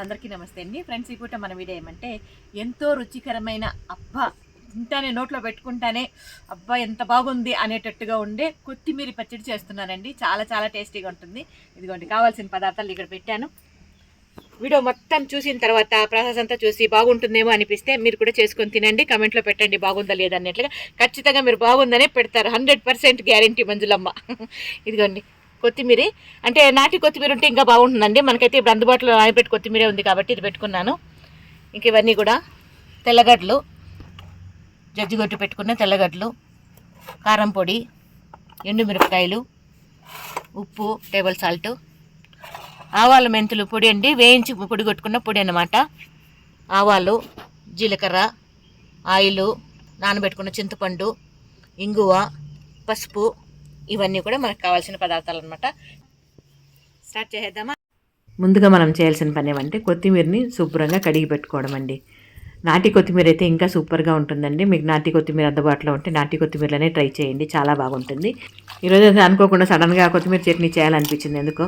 అందరికీ నమస్తే అండి. ఫ్రెండ్స్ ఈ పూట మన వీడియో ఏమంటే ఎంతో రుచికరమైన అబ్బా తింటానే నోట్లో పెట్టుకుంటానే అబ్బా ఎంత బాగుంది అనేటట్టుగా ఉండే కొత్తిమీర పచ్చడి చేస్తున్నానండి. చాలా చాలా టేస్టీగా ఉంటుంది. ఇదిగోండి కావాల్సిన పదార్థాలు ఇక్కడ పెట్టాను. వీడియో మొత్తం చూసిన తర్వాత ప్రాసెస్ అంతా చూసి బాగుంటుందేమో అనిపిస్తే మీరు కూడా చేసుకొని తినండి. కమెంట్లో పెట్టండి బాగుందా లేదా అన్నట్లుగా. ఖచ్చితంగా మీరు బాగుందనే పెడతారు. Hundred percent guarantee Manjulamma. ఇదిగోండి కొత్తిమీర. అంటే నాటి కొత్తిమీర ఉంటే ఇంకా బాగుంటుందండి. మనకైతే ఇప్పుడు అందుబాటులో నానబెట్టి కొత్తిమీర ఉంది కాబట్టి ఇది పెట్టుకున్నాను. ఇంక ఇవన్నీ కూడా తెల్లగడ్డలు జడ్జిగొట్టు పెట్టుకున్న తెల్లగడ్డలు కారం పొడి ఎండుమిరపకాయలు ఉప్పు టేబుల్ సాల్ట్ ఆవాల మెంతులు పొడి అండి. వేయించి పొడి కొట్టుకున్న పొడి అన్నమాట. ఆవాలు జీలకర్ర ఆయిలు నానబెట్టుకున్న చింతపండు ఇంగువ పసుపు ఇవన్నీ కూడా మనకు కావాల్సిన పదార్థాలు అనమాట స్టార్ట్ చేసేద్దామా? ముందుగా మనం చేయాల్సిన పని ఏమంటే కొత్తిమీరని శుభ్రంగా కడిగి పెట్టుకోవడం అండి. నాటి కొత్తిమీర అయితే ఇంకా సూపర్గా ఉంటుందండి. మీకు నాటి కొత్తిమీర అందుబాటులో ఉంటే నాటి కొత్తిమీరలోనే ట్రై చేయండి. చాలా బాగుంటుంది. ఈరోజు అయితే అనుకోకుండా సడన్గా కొత్తిమీర చట్నీ చేయాలనిపించింది ఎందుకో?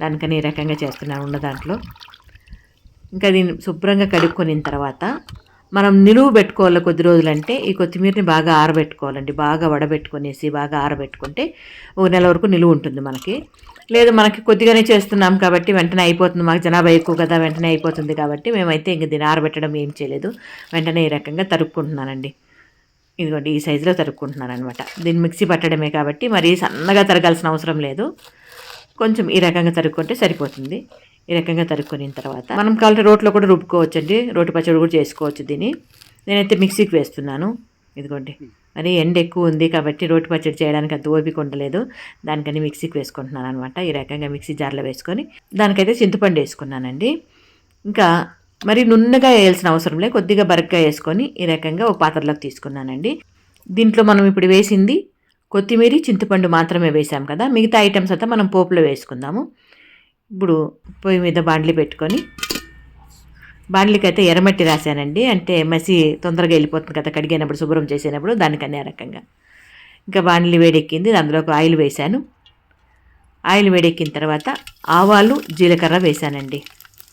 దానికని ఈ రకంగా చేస్తున్నాను ఉన్న దాంట్లో. ఇంకా దీన్ని శుభ్రంగా కడుక్కొనిన తర్వాత మనం నిలువు పెట్టుకోవాలి కొద్ది రోజులంటే ఈ కొత్తిమీరని బాగా ఆరబెట్టుకోవాలండి. బాగా వడబెట్టుకునేసి బాగా ఆరబెట్టుకుంటే ఒక నెల వరకు నిలువ ఉంటుంది మనకి. లేదు మనకి కొద్దిగానే చేస్తున్నాం కాబట్టి వెంటనే అయిపోతుంది. మాకు జనాభా ఎక్కువ కదా వెంటనే అయిపోతుంది కాబట్టి మేమైతే ఇంక దీన్ని ఆరబెట్టడం ఏం చేయలేదు. వెంటనే ఈ రకంగా తరుక్కుంటున్నానండి. ఇదిగోండి ఈ సైజులో తరుక్కుంటున్నాను అనమాట దీన్ని మిక్సీ పట్టడమే కాబట్టి మరీ సన్నగా తరగాల్సిన అవసరం లేదు. కొంచెం ఈ రకంగా తరుక్కుంటే సరిపోతుంది. ఈ రకంగా తరుక్కున్న తర్వాత మనం కావాలంటే రోట్లో కూడా రుబ్బుకోవచ్చు అండి రోటి పచ్చడి కూడా చేసుకోవచ్చు దీన్ని. నేనైతే మిక్సీకి వేస్తున్నాను. ఇదిగోండి. మరి ఎండ ఎక్కువ ఉంది కాబట్టి రోటి పచ్చడి చేయడానికి అంత ఓపిక ఉండలేదు. దానికని మిక్సీకి వేసుకుంటున్నాను అనమాట ఈ రకంగా మిక్సీ జార్లో వేసుకొని దానికైతే చింతపండు వేసుకున్నానండి. ఇంకా మరి నున్నగా వేయాల్సిన అవసరం లేదు. కొద్దిగా బరగ్గా వేసుకొని ఈ రకంగా ఒక పాత్రలోకి తీసుకున్నానండి. దీంట్లో మనం ఇప్పుడు వేసింది కొత్తిమీర చింతపండు మాత్రమే వేసాం కదా. మిగతా ఐటమ్స్ అంతా మనం పోపులో వేసుకుందాము. ఇప్పుడు పొయ్యి మీద బాండ్లీ పెట్టుకొని బాండ్లీకి అయితే ఎర్రమట్టి రాశానండి. అంటే మసి తొందరగా వెళ్ళిపోతుంది కదా కడిగినప్పుడు శుభ్రం చేసినప్పుడు దానికనే రకంగా. ఇంకా బాండ్లీ వేడెక్కింది అందులోకి ఆయిల్ వేశాను. ఆయిల్ వేడెక్కిన తర్వాత ఆవాలు జీలకర్ర వేశానండి.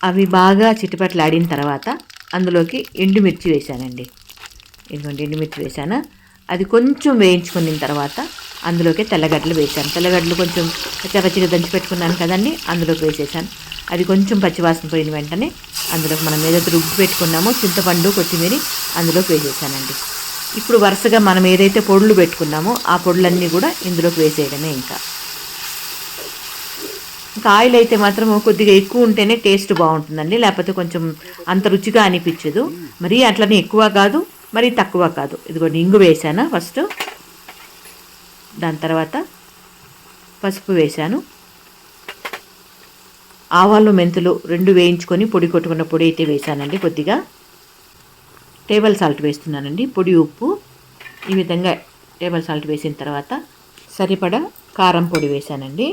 అవి బాగా చిట్టుపట్లు ఆడిన తర్వాత అందులోకి ఎండుమిర్చి వేశానండి. ఇదిగోండి ఎండుమిర్చి వేశాను. అది కొంచెం వేయించుకున్న తర్వాత అందులోకి తెల్లగడ్డలు వేశాను. తెల్లగడ్డలు కొంచెం పచ్చిగా దంచి పెట్టుకున్నాను కదండి అందులోకి వేసేసాను. అది కొంచెం పచ్చివాసన పోయిన వెంటనే అందులోకి మనం ఏదైతే రుబ్బు పెట్టుకున్నామో చింతపండు కొత్తిమీర అందులోకి వేసేసానండి. ఇప్పుడు వరుసగా మనం ఏదైతే పొడులు పెట్టుకున్నామో ఆ పొడులన్నీ కూడా ఇందులోకి వేసేయడమే ఇంకా. ఇంకా ఆయిల్ అయితే మాత్రం కొద్దిగా ఎక్కువ ఉంటేనే టేస్ట్ బాగుంటుందండి లేకపోతే కొంచెం అంత రుచిగా అనిపించదు. మరీ అట్లనే ఎక్కువ కాదు మరీ తక్కువ కాదు. ఇదిగోండి ఇంగు వేసాను ఫస్ట్? దాని తర్వాత పసుపు వేశాను. ఆవాలు మెంతులు రెండు వేయించుకొని పొడి కొట్టుకున్న పొడి అయితే వేసానండి కొద్దిగా. టేబుల్ సాల్ట్ వేస్తున్నానండి. పొడి ఉప్పు ఈ విధంగా టేబుల్ సాల్ట్ వేసిన తర్వాత సరిపడా కారం పొడి వేసానండి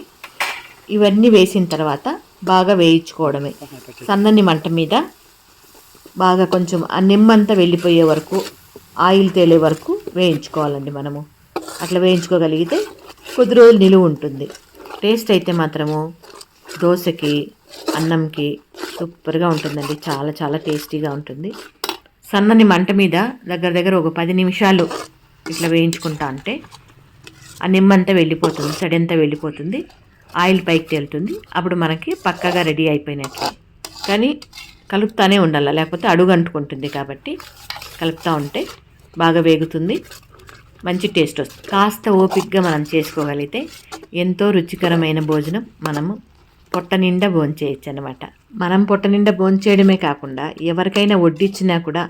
ఇవన్నీ వేసిన తర్వాత బాగా వేయించుకోవడమే. సన్నని మంట మీద బాగా కొంచెం ఆ నిమ్మంతా వెళ్ళిపోయే వరకు ఆయిల్ తేలే వరకు వేయించుకోవాలండి మనము. అట్లా వేయించుకోగలిగితే కొద్ది రోజులు నిలువ ఉంటుంది. టేస్ట్ అయితే మాత్రము దోశకి అన్నంకి సూపర్గా ఉంటుందండి. చాలా చాలా టేస్టీగా ఉంటుంది. సన్నని మంట మీద దగ్గర దగ్గర ఒక పది నిమిషాలు ఇట్లా వేయించుకుంటా అంటే ఆ నిమ్మంతా వెళ్ళిపోతుంది సడంతా వెళ్ళిపోతుంది ఆయిల్ పైకి తేలుతుంది. అప్పుడు మనకి పక్కగా రెడీ అయిపోయినట్లు. కానీ కలుపుతానే ఉండాలి లేకపోతే అడుగు అంటుకుంటుంది కాబట్టి కలుపుతూ ఉంటే బాగా వేగుతుంది. మంచి టేస్ట్ వస్తుంది. కాస్త ఓపిక్గా మనం చేసుకోగలిగితే ఎంతో రుచికరమైన భోజనం మనము పొట్ట నిండా భోంచేయచ్చు అనమాట మనం పొట్ట నిండా భోంచేయడమే కాకుండా ఎవరికైనా వడ్డించినా కూడా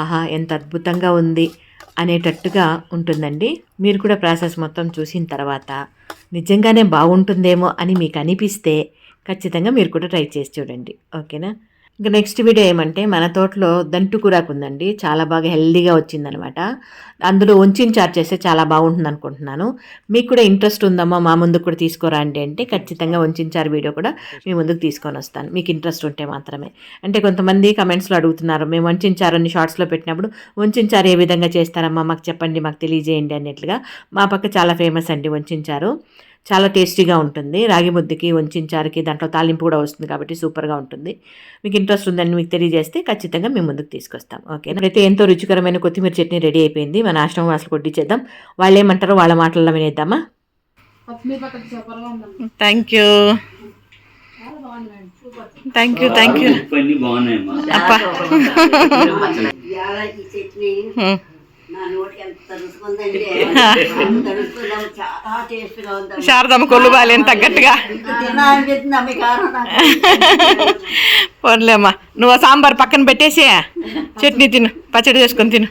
ఆహా ఎంత అద్భుతంగా ఉంది అనేటట్టుగా ఉంటుందండి. మీరు కూడా ప్రాసెస్ మొత్తం చూసిన తర్వాత నిజంగానే బాగుంటుందేమో అని మీకు అనిపిస్తే ఖచ్చితంగా మీరు కూడా ట్రై చేసి చూడండి. ఓకేనా? ఇంకా నెక్స్ట్ వీడియో ఏమంటే మన తోటలో దంటుకూరాకు ఉందండి చాలా బాగా హెల్దీగా వచ్చిందనమాట. అందులో ఉంచిన చారు చేస్తే చాలా బాగుంటుంది అనుకుంటున్నాను మీకు కూడా ఇంట్రెస్ట్ ఉందమ్మా మా ముందుకు కూడా తీసుకోరా అంటే ఖచ్చితంగా ఉంచారు వీడియో కూడా మీ ముందుకు తీసుకొని వస్తాను. మీకు ఇంట్రెస్ట్ ఉంటే మాత్రమే. అంటే కొంతమంది కమెంట్స్లో అడుగుతున్నారు మేము వంచారని షార్ట్స్లో పెట్టినప్పుడు వంచారు ఏ విధంగా చేస్తారమ్మా? మాకు చెప్పండి మాకు తెలియజేయండి అన్నట్లుగా. మా పక్క చాలా ఫేమస్ అండి వంచారు చాలా టేస్టీగా ఉంటుంది. రాగి ముద్దకి వంచారుకి దాంట్లో తాలింపు కూడా వస్తుంది కాబట్టి సూపర్గా ఉంటుంది. మీకు ఇంట్రెస్ట్ ఉందని మీకు తెలియజేస్తే ఖచ్చితంగా మేము ముందుకు తీసుకొస్తాం. ఓకే అయితే ఎంతో రుచికరమైన కొత్తిమీర చట్నీ రెడీ అయిపోయింది. మన ఆశ్రమం వాసులు కొట్టించేద్దాం వాళ్ళు ఏమంటారో వాళ్ళ మాటల్లో వినేద్దామా? Thank you. Thank you thank you. అప్పా ఇవాళ ఈ చట్నీ నా నోటికి ఎంత రుచుకుందంటే అంత రుచుకుందాం చాలా టేస్ట్గా ఉందమ్మా శారదమ్మ కొల్లు బాలేని తగ్గట్టుగా. పోన్లేమ్మా నువ్వు ఆ సాంబార్ పక్కన పెట్టేసి. చట్నీ తిను పచ్చడి చేసుకొని తిను.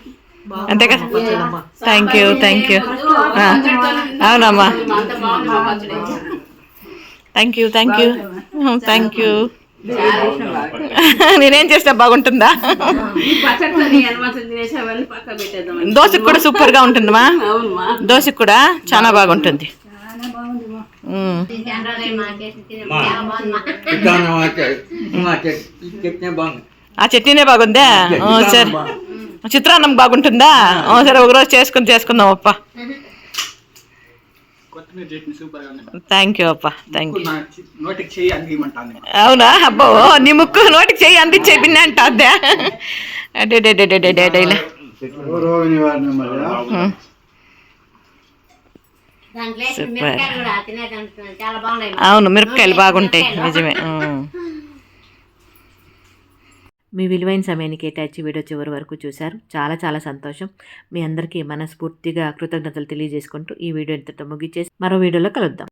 అంతే కదా థ్యాంక్ యూ థ్యాంక్ యూ అవునమ్మా. Thank you thank you thank you నేనేం చేసినా బాగుంటుందా? దోశకు కూడా సూపర్గా ఉంటుందమ్మా. దోశకు కూడా చాలా బాగుంటుంది. ఆ చట్నీనే బాగుందా? ఓ, సరే. చిత్రాన్నం బాగుంటుందా? ఓ, సరే ఒకరోజు చేసుకుని చేసుకుందాం అప్ప. కొత్తిమీర చట్నీ సూపర్గా ఉంది థ్యాంక్ యూ అప్ప థ్యాంక్ యూ నోటికి అందిమంటాను అవునా? అబ్బో నీ ముక్కు నోటికి చెయ్యి అందించే బిన్న అంట అద్దా అడే డే డే డే డే డే బాగున్నాయి. అవును మిరపకాయలు బాగుంటాయి. నిజమే. మ్మ్. మీ విలువైన సమయాన్ని కేటాయించి వీడియో చివరి వరకు చూశారు. చాలా చాలా సంతోషం. మీ అందరికీ మనస్ఫూర్తిగా కృతజ్ఞతలు తెలియజేసుకుంటూ ఈ వీడియో ఇంతటితో ముగిచేసి మరో వీడియోలో కలుద్దాం.